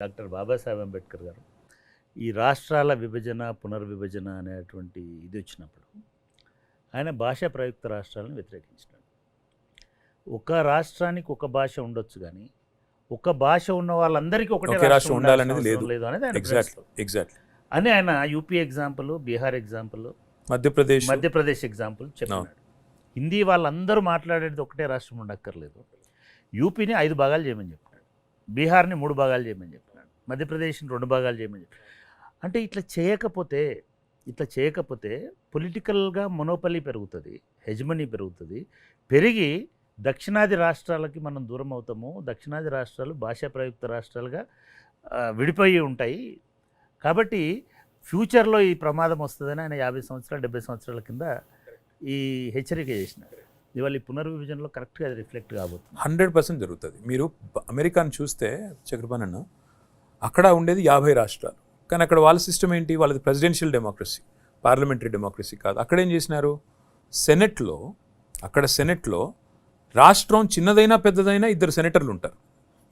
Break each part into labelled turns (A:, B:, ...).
A: Doctor Babasaheb Ambedkar గారు ఈ రాష్ట్రాల విభజన పునర్విభజన అనేటువంటి ఇది వచ్చినప్పుడు ఆయన భాషా ప్రయుక్త రాష్ట్రాలను వ్యతిరేకించినాడు. ఒక రాష్ట్రానికి ఒక భాష ఉండొచ్చు కానీ ఒక భాష ఉన్న వాళ్ళందరికీ ఒకటే
B: ఒకే రాష్ట్రం ఉండాలనేది
A: అవసరం లేదు. అనేది ఆయన.
B: ఎగ్జాక్ట్లీ
A: అని ఆయన UP example Bihar example
B: Madhya Pradesh.
A: Madhya Pradesh example చెప్పినాడు. హిందీ వాళ్ళందరూ మాట్లాడేది ఒకటే రాష్ట్రం ఉండక్కర్లేదు. యూపీని ఐదు భాగాలు చేయమని చెప్పినాడు. బీహార్ని మూడు భాగాలు చేయమని చెప్పినాడు మధ్యప్రదేశ్ని రెండు భాగాలు చేయమని చెప్పి. అంటే ఇట్లా చేయకపోతే ఇట్లా చేయకపోతే పొలిటికల్గా మొనోపలి పెరుగుతుంది హెజ్మనీ పెరుగుతుంది పెరిగి దక్షిణాది రాష్ట్రాలకి మనం దూరం అవుతాము దక్షిణాది రాష్ట్రాలు భాషా ప్రయుక్త రాష్ట్రాలుగా విడిపోయి ఉంటాయి. కాబట్టి ఫ్యూచర్లో ఈ ప్రమాదం వస్తుందని ఆయన యాభై సంవత్సరాలు డెబ్బై సంవత్సరాల కింద ఈ హెచ్చరిక చేసినారు ఇవాళ ఈ పునర్విభజనలో కరెక్ట్గా అది రిఫ్లెక్ట్ కాబోతుంది.
B: హండ్రెడ్ పర్సెంట్ జరుగుతుంది. మీరు అమెరికాను చూస్తే చక్రపాణి అన్న అక్కడ ఉండేది యాభై రాష్ట్రాలు. కానీ అక్కడ వాళ్ళ సిస్టమ్ ఏంటి? వాళ్ళది ప్రెసిడెన్షియల్ డెమోక్రసీ పార్లమెంటరీ డెమోక్రసీ కాదు. అక్కడ ఏం చేసినారు? సెనెట్లో అక్కడ సెనెట్లో రాష్ట్రం చిన్నదైనా పెద్దదైనా ఇద్దరు సెనేటర్లు ఉంటారు.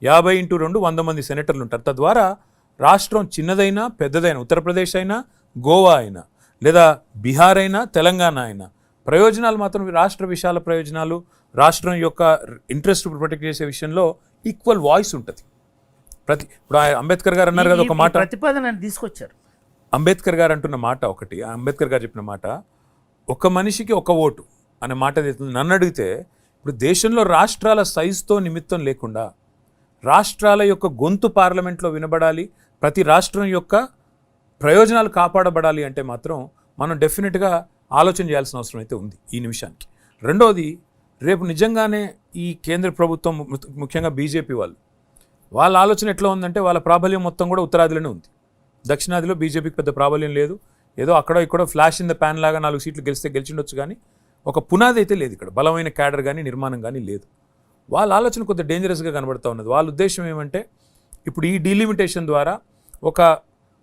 B: యాభై ఇంటూ రెండు వంద మంది సెనేటర్లు ఉంటారు. తద్వారా రాష్ట్రం చిన్నదైనా పెద్దదైనా ఉత్తరప్రదేశ్ అయినా గోవా అయినా లేదా బీహార్ అయినా తెలంగాణ అయినా ప్రయోజనాలు మాత్రం రాష్ట్ర విశాల ప్రయోజనాలు రాష్ట్రం యొక్క ఇంట్రెస్ట్ ప్రొటెక్ట్ చేసే విషయంలో ఈక్వల్ వాయిస్ ఉంటుంది. ప్రతి ఇప్పుడు అంబేద్కర్ గారు అన్నారు కదా ఒక మాట.
A: ప్రతిపాదన తీసుకొచ్చారు.
B: అంబేద్కర్ గారు అంటున్న మాట ఒకటి అంబేద్కర్ గారు చెప్పిన మాట ఒక మనిషికి ఒక ఓటు అనే మాట నన్ను అడిగితే ఇప్పుడు దేశంలో రాష్ట్రాల సైజుతో నిమిత్తం లేకుండా రాష్ట్రాల యొక్క గొంతు పార్లమెంట్లో వినబడాలి ప్రతి రాష్ట్రం యొక్క ప్రయోజనాలు కాపాడబడాలి అంటే మాత్రం మనం డెఫినెట్గా ఆలోచన చేయాల్సిన అవసరం అయితే ఉంది ఈ నిమిషానికి. రెండోది రేపు నిజంగానే ఈ కేంద్ర ప్రభుత్వం ముఖ్యంగా బీజేపీ వాళ్ళు వాళ్ళ ఆలోచన ఎట్లా ఉందంటే వాళ్ళ ప్రాబల్యం మొత్తం కూడా ఉత్తరాదిలోనే ఉంది. దక్షిణాదిలో బీజేపీకి పెద్ద ప్రాబల్యం లేదు. ఏదో అక్కడ ఇక్కడ ఫ్లాష్ ఇన్ ద ప్యాన్ లాగా నాలుగు సీట్లు గెలిస్తే గెలిచిండొచ్చు కానీ ఒక పునాది అయితే లేదు ఇక్కడ. బలమైన క్యాడర్ కానీ నిర్మాణం కానీ లేదు. వాళ్ళ ఆలోచన కొంత డేంజరస్గా కనబడుతూ ఉన్నది. వాళ్ళ ఉద్దేశం ఏమంటే ఇప్పుడు ఈ డీలిమిటేషన్ ద్వారా ఒక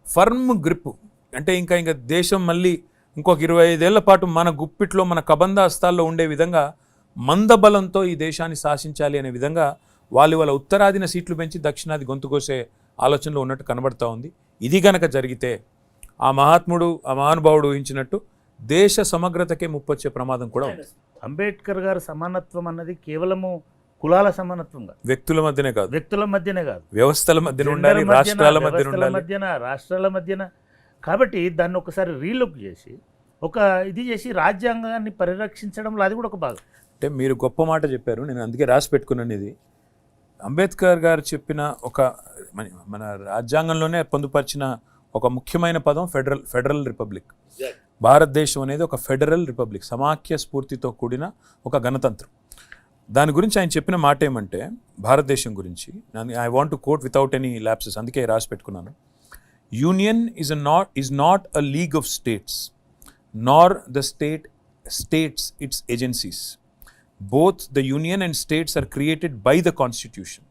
B: ఫర్మ్ గ్రిప్ అంటే ఇంకా ఇంకా దేశం మళ్ళీ ఇంకొక ఇరవై ఐదేళ్ళ పాటు మన గుప్పిట్లో మన కబంధ హస్తాల్లో ఉండే విధంగా మందబలంతో ఈ దేశాన్ని శాసించాలి అనే విధంగా వాళ్ళు వాళ్ళ ఉత్తరాదిన సీట్లు పెంచి దక్షిణాది గొంతు కోసే ఆలోచనలో ఉన్నట్టు కనబడుతూ ఉంది. ఇది గనక జరిగితే ఆ మహాత్ముడు ఆ మహానుభావుడు ఊహించినట్టు దేశ సమగ్రతకే ముప్పొచ్చే ప్రమాదం కూడా ఉంది.
A: అంబేద్కర్ గారు సమానత్వం అన్నది కేవలము కులాల సమానత్వం కాదు
B: వ్యక్తుల మధ్యనే కాదు.
A: వ్యక్తుల మధ్యనే కాదు.
B: వ్యవస్థల మధ్యన ఉండాలి రాష్ట్రాల మధ్యన ఉండాలి.
A: మధ్యన రాష్ట్రాల మధ్యన. కాబట్టి దాన్ని ఒకసారి రీలుక్ చేసి ఒక ఇది చేసి రాజ్యాంగాన్ని పరిరక్షించడంలో అది కూడా ఒక భాగం.
B: అంటే మీరు గొప్ప మాట చెప్పారు నేను అందుకే రాసి పెట్టుకున్నాను ఇది. అంబేద్కర్ గారు చెప్పిన ఒక మన రాజ్యాంగంలోనే పొందుపరిచిన ఒక ముఖ్యమైన పదం ఫెడరల్ ఫెడరల్ రిపబ్లిక్. భారతదేశం అనేది ఒక ఫెడరల్ రిపబ్లిక్ సమాఖ్య స్ఫూర్తితో కూడిన ఒక గణతంత్రం. దాని గురించి ఆయన చెప్పిన మాట ఏమంటే భారతదేశం గురించి I want to quote without any lapses అందుకే రాసి పెట్టుకున్నాను. Union is not is not a league of states nor the state states its agencies both the union and states are created by the constitution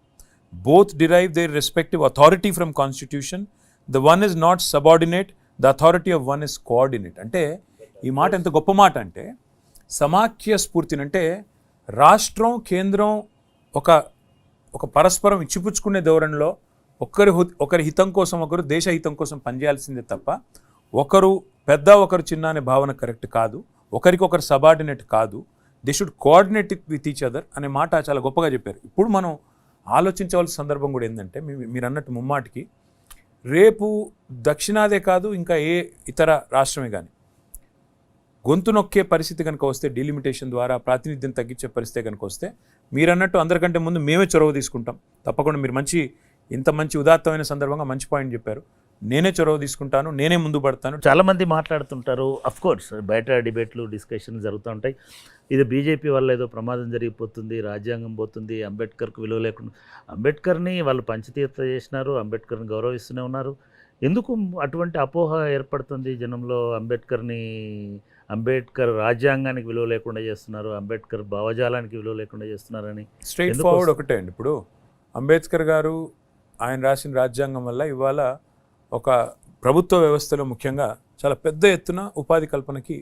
B: both derive their respective authority from constitution the one is not subordinate the authority of one is coordinate అంటే ఈ మాట ఎంత గొప్ప మాట అంటే సమాఖ్య స్ఫూర్తిని అంటే రాష్ట్రం కేంద్రం ఒక ఒక పరస్పరం ఇచ్చిపుచ్చుకునే ధోరణిలో ఒకరి హు- ఒకరి హితం కోసం ఒకరు దేశ హితం కోసం పనిచేయాల్సిందే తప్ప ఒకరు పెద్ద ఒకరు చిన్న అనే భావన కరెక్ట్ కాదు ఒకరికొకరు సబార్డినేట్ కాదు they should coordinate with each other అనే మాట చాలా గొప్పగా చెప్పారు. ఇప్పుడు మనం ఆలోచించవలసిన సందర్భం కూడా ఏంటంటే మీరు అన్నట్టు ముమ్మాటికి రేపు దక్షిణాదే కాదు ఇంకా ఏ ఇతర రాష్ట్రమే కానీ గొంతు నొక్కే పరిస్థితి కనుక వస్తే డీలిమిటేషన్ ద్వారా ప్రాతినిధ్యం తగ్గించే పరిస్థితి కనుక వస్తే మీరు అన్నట్టు అందరికంటే ముందు మేమే చొరవ తీసుకుంటాం. తప్పకుండా మీరు మంచి ఇంత మంచి ఉదాత్తమైన సందర్భంగా మంచి పాయింట్ చెప్పారు. నేనే చొరవ తీసుకుంటాను నేనే ముందు పడతాను.
A: చాలా మంది మాట్లాడుతుంటారు అఫ్ కోర్స్ బయట డిబేట్లు డిస్కషన్ జరుగుతూ ఉంటాయి ఇది బీజేపీ వల్ల ఏదో ప్రమాదం జరిగిపోతుంది రాజ్యాంగం పోతుంది అంబేద్కర్కు విలువ లేకుండా అంబేద్కర్ని వాళ్ళు పంచతీర్థ చేసినారు అంబేద్కర్ని గౌరవిస్తూనే ఉన్నారు. ఎందుకు అటువంటి అపోహ ఏర్పడుతుంది జనంలో? అంబేద్కర్ని అంబేద్కర్ రాజ్యాంగానికి విలువ లేకుండా చేస్తున్నారు అంబేద్కర్ భావజాలానికి విలువ లేకుండా చేస్తున్నారని
B: స్ట్రైట్ ఫార్వర్డ్? ఒకటే అండి. ఇప్పుడు అంబేద్కర్ గారు ఆయన రాసిన రాజ్యాంగం వల్ల ఇవాళ ఒక ప్రభుత్వ వ్యవస్థలో ముఖ్యంగా చాలా పెద్ద ఎత్తున ఉపాధి కల్పనకి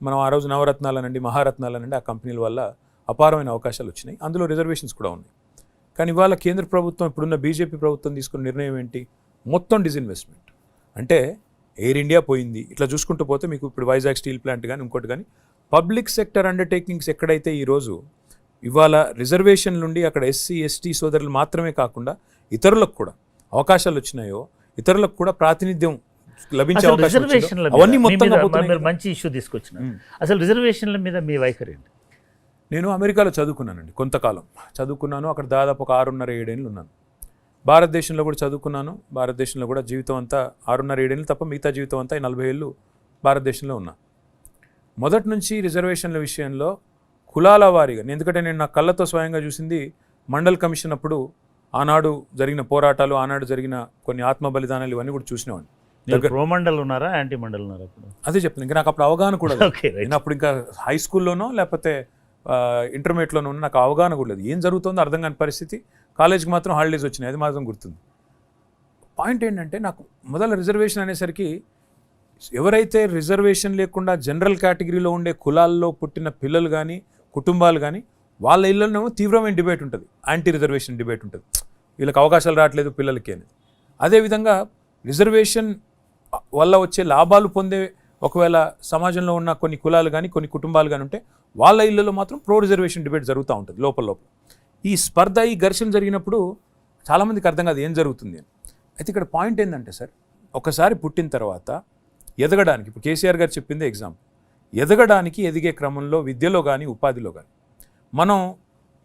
B: మనం ఆ రోజు నవరత్నాలనండి మహారత్నాలనండి ఆ కంపెనీల వల్ల అపారమైన అవకాశాలు వచ్చినాయి. అందులో రిజర్వేషన్స్ కూడా ఉన్నాయి. కానీ ఇవాళ కేంద్ర ప్రభుత్వం ఇప్పుడున్న బీజేపీ ప్రభుత్వం తీసుకున్న నిర్ణయం ఏంటి? మొత్తం డిజిన్వెస్ట్మెంట్ అంటే ఎయిర్ ఇండియా పోయింది. ఇట్లా చూసుకుంటూ పోతే మీకు ఇప్పుడు వైజాగ్ స్టీల్ ప్లాంట్ కానీ ఇంకోటి కానీ పబ్లిక్ సెక్టర్ అండర్టేకింగ్స్ ఎక్కడైతే ఈరోజు ఇవాళ రిజర్వేషన్ నుండి అక్కడ ఎస్సీ ఎస్టీ సోదరులు మాత్రమే కాకుండా ఇతరులకు కూడా అవకాశాలు వచ్చినాయో ఇతరులకు కూడా ప్రాతినిధ్యం లభించే అవకాశం అవన్నీ మొత్తం
A: మీరు. మంచి ఇష్యూ తీసుకొచ్చిన అసలు రిజర్వేషన్ల మీద మీ వైఖరి ఏంటి?
B: నేను అమెరికాలో చదువుకున్నానండి కొంతకాలం. చదువుకున్నాను అక్కడ దాదాపు ఒక ఆరున్నర ఏడేళ్ళు ఉన్నాను. భారతదేశంలో కూడా చదువుకున్నాను భారతదేశంలో కూడా జీవితం అంతా ఆరున్నర ఏడేళ్ళు తప్ప మిగతా జీవితం అంతా ఈ నలభై ఏళ్ళు భారతదేశంలో ఉన్నా. మొదటి నుంచి రిజర్వేషన్ల విషయంలో కులాల వారీగా ఎందుకంటే నేను నా కళ్ళతో స్వయంగా చూసింది మండల్ కమిషన్ అప్పుడు ఆనాడు జరిగిన పోరాటాలు ఆనాడు జరిగిన కొన్ని ఆత్మ బలిదానాలు ఇవన్నీ కూడా చూసినవాడిని.
A: ప్రో మండల్ ఉన్నారా యాంటీ మండల్ ఉన్నారా అప్పుడు
B: అదే చెప్తాను ఇంకా నాకు అప్పుడు అవగాహన కూడా నేను అప్పుడు ఇంకా హై స్కూల్లోనో లేకపోతే ఇంటర్మీడియట్లోనో ఉన్న నాకు అవగాహన కూడా లేదు. ఏం జరుగుతుందో అర్థం కాని పరిస్థితి. కాలేజ్కి మాత్రం హాలిడేస్ వచ్చినాయి అది మాత్రం గుర్తుంది. పాయింట్ ఏంటంటే నాకు మొదల రిజర్వేషన్ అనేసరికి ఎవరైతే రిజర్వేషన్ లేకుండా జనరల్ కేటగిరీలో ఉండే కులాల్లో పుట్టిన పిల్లలు కానీ కుటుంబాలు కానీ వాళ్ళ ఇళ్ళలో తీవ్రమైన డిబేట్ ఉంటుంది. యాంటీ రిజర్వేషన్ డిబేట్ ఉంటుంది. వీళ్ళకి అవకాశాలు రావట్లేదు పిల్లలకి అని. అదేవిధంగా రిజర్వేషన్ వల్ల వచ్చే లాభాలు పొందే ఒకవేళ సమాజంలో ఉన్న కొన్ని కులాలు కానీ కొన్ని కుటుంబాలు కానీ ఉంటే వాళ్ళ ఇళ్ళలో మాత్రం ప్రో రిజర్వేషన్ డిబేట్ జరుగుతూ ఉంటుంది లోపల లోపల. ఈ స్పర్ధ ఈ ఘర్షణ జరిగినప్పుడు చాలామందికి అర్థం కాదు ఏం జరుగుతుంది అని. అయితే ఇక్కడ పాయింట్ ఏంటంటే సార్ ఒకసారి పుట్టిన తర్వాత ఎదగడానికి ఇప్పుడు కేసీఆర్ గారు చెప్పింది ఎగ్జాంపుల్ ఎదగడానికి ఎదిగే క్రమంలో విద్యలో కానీ ఉపాధిలో కానీ మనం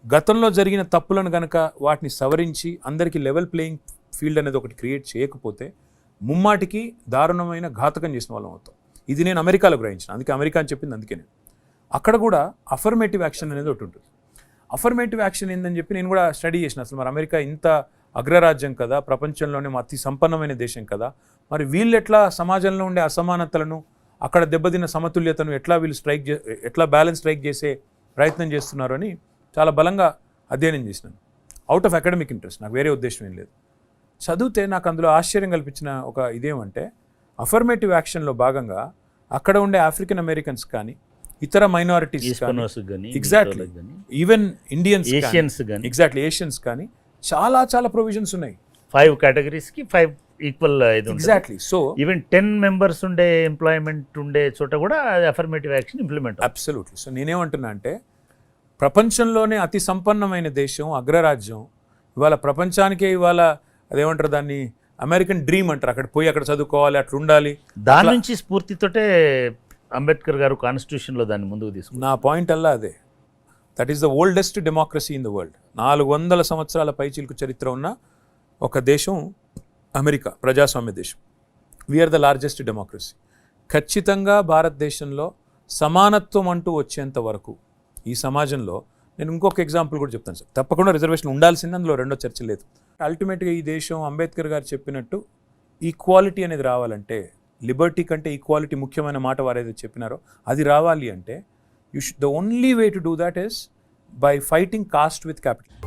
B: గతంలో జరిగిన తప్పులను గనక వాటిని సవరించి అందరికీ లెవెల్ ప్లేయింగ్ ఫీల్డ్ అనేది ఒకటి క్రియేట్ చేయకపోతే ముమ్మాటికి దారుణమైన ఘాతకం చేసిన వాళ్ళం అవుతాం. ఇది నేను అమెరికాలో గ్రహించిన. అందుకే అమెరికా అని చెప్పింది అందుకే నేను. అక్కడ కూడా అఫర్మేటివ్ యాక్షన్ అనేది ఒకటి ఉంటుంది. అఫర్మేటివ్ యాక్షన్ ఏందని చెప్పి నేను కూడా స్టడీ చేసిన. అసలు మరి అమెరికా ఇంత అగ్రరాజ్యం కదా ప్రపంచంలోనే అతి సంపన్నమైన దేశం కదా. మరి వీళ్ళు ఎట్లా సమాజంలో ఉండే అసమానతలను అక్కడ దెబ్బతిన్న సమతుల్యతను ఎట్లా వీళ్ళు స్ట్రైక్ చే ఎట్లా బ్యాలెన్స్ స్ట్రైక్ చేసే ప్రయత్నం చేస్తున్నారు అని చాలా బలంగా అధ్యయనం చేసినాను. అవుట్ ఆఫ్ అకాడమిక్ ఇంట్రెస్ట్ నాకు వేరే ఉద్దేశం ఏం లేదు. చదివితే నాకు అందులో ఆశ్చర్యం కల్పించిన ఒక ఇదేమంటే అఫర్మేటివ్ యాక్షన్లో భాగంగా అక్కడ ఉండే ఆఫ్రికన్ అమెరికన్స్ కానీ ఇతర minorities exactly even Indians exactly Asians కానీ. చాలా చాలా ప్రొవిజన్స్ ఉన్నాయి.
A: ఫైవ్ కేటగిరీస్కి ఫైవ్ ఈక్వల్ ఇది
B: exactly so
A: even ten members ఉండే ఎంప్లాయ్మెంట్ ఉండే చోట కూడా affirmative action implement
B: absolutely so నేనేమంటున్నా అంటే ప్రపంచంలోనే అతి సంపన్నమైన దేశం అగ్రరాజ్యం. ఇవాళ ప్రపంచానికే ఇవాళ అదేమంటారు దాన్ని అమెరికన్ డ్రీమ్ అంటారు. అక్కడ పోయి అక్కడ చదువుకోవాలి అట్లా ఉండాలి.
A: దాని నుంచి స్ఫూర్తితోటే అంబేద్కర్ గారు కాన్స్టిట్యూషన్లో దాన్ని ముందుకు తీసుకున్నారు.
B: నా పాయింట్ అల్లా అదే. That is the oldest democracy in the world నాలుగు వందల సంవత్సరాల పైచిలుకు చరిత్ర ఉన్న ఒక దేశం అమెరికా ప్రజాస్వామ్య దేశం. వీఆర్ ద లార్జెస్ట్ డెమోక్రసీ ఖచ్చితంగా భారతదేశంలో సమానత్వం అంటూ వచ్చేంత వరకు ఈ సమాజంలో నేను ఇంకొక ఎగ్జాంపుల్ కూడా చెప్తాను సార్. తప్పకుండా రిజర్వేషన్ ఉండాల్సింది అందులో రెండో చర్చ లేదు. అల్టిమేట్గా ఈ దేశం అంబేద్కర్ గారు చెప్పినట్టు ఈక్వాలిటీ అనేది రావాలంటే లిబర్టీ కంటే ఈక్వాలిటీ ముఖ్యమైన మాట వారు ఏదైతే చెప్పినారో అది రావాలి అంటే you should the only way to do that is by fighting caste with capital